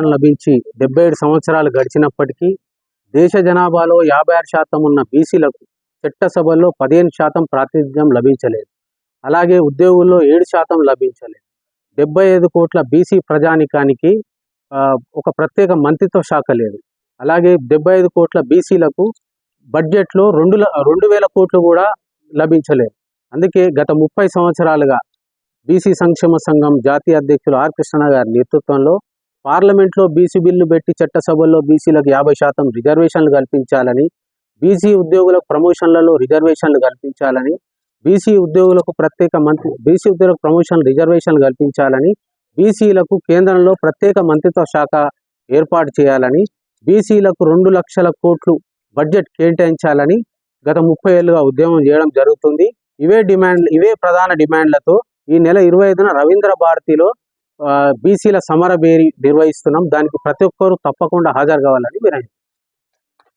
లభించి డెబ్బై ఏడు సంవత్సరాలు గడిచినప్పటికీ దేశ జనాభాలో యాభై ఆరు శాతం ఉన్న బీసీలకు చట్టసభల్లో పదిహేను శాతం ప్రాతినిధ్యం లభించలేదు. అలాగే ఉద్యోగుల్లో ఏడు శాతం లభించలేదు. డెబ్బై ఐదు కోట్ల బీసీ ప్రజానికానికి ఒక ప్రత్యేక మంత్రిత్వ శాఖ లేదు. అలాగే డెబ్బై ఐదు కోట్ల బీసీలకు బడ్జెట్లో రెండు ల- రెండు వేల కోట్లు కూడా లభించలేదు. అందుకే గత ముప్పై సంవత్సరాలుగా బీసీ సంక్షేమ సంఘం జాతీయ అధ్యక్షులు ఆర్ కృష్ణ గారి నేతృత్వంలో పార్లమెంట్లో బీసీ బిల్లు పెట్టి చట్టసభల్లో బీసీలకు యాభై శాతం రిజర్వేషన్లు కల్పించాలని బీసీ ఉద్యోగులకు ప్రమోషన్లలో రిజర్వేషన్లు కల్పించాలని బీసీ ఉద్యోగులకు ప్రత్యేక మంత్రి బీసీ ఉద్యోగులకు ప్రమోషన్ రిజర్వేషన్లు కల్పించాలని బీసీలకు కేంద్రంలో ప్రత్యేక మంత్రిత్వ శాఖ ఏర్పాటు చేయాలని బీసీలకు రెండు లక్షల కోట్లు బడ్జెట్ కేటాయించాలని గత ముప్పై ఏళ్ళుగా ఉద్యమం చేయడం జరుగుతుంది. ఇవే డిమాండ్ ఇవే ప్రధాన డిమాండ్లతో ఈ నెల ఇరవై ఐదున రవీంద్ర భారతిలో బీసీల సమర బేరీ నిర్వహిస్తున్నాం. దానికి ప్రతి ఒక్కరూ తప్పకుండా హాజరు కావాలని వినయం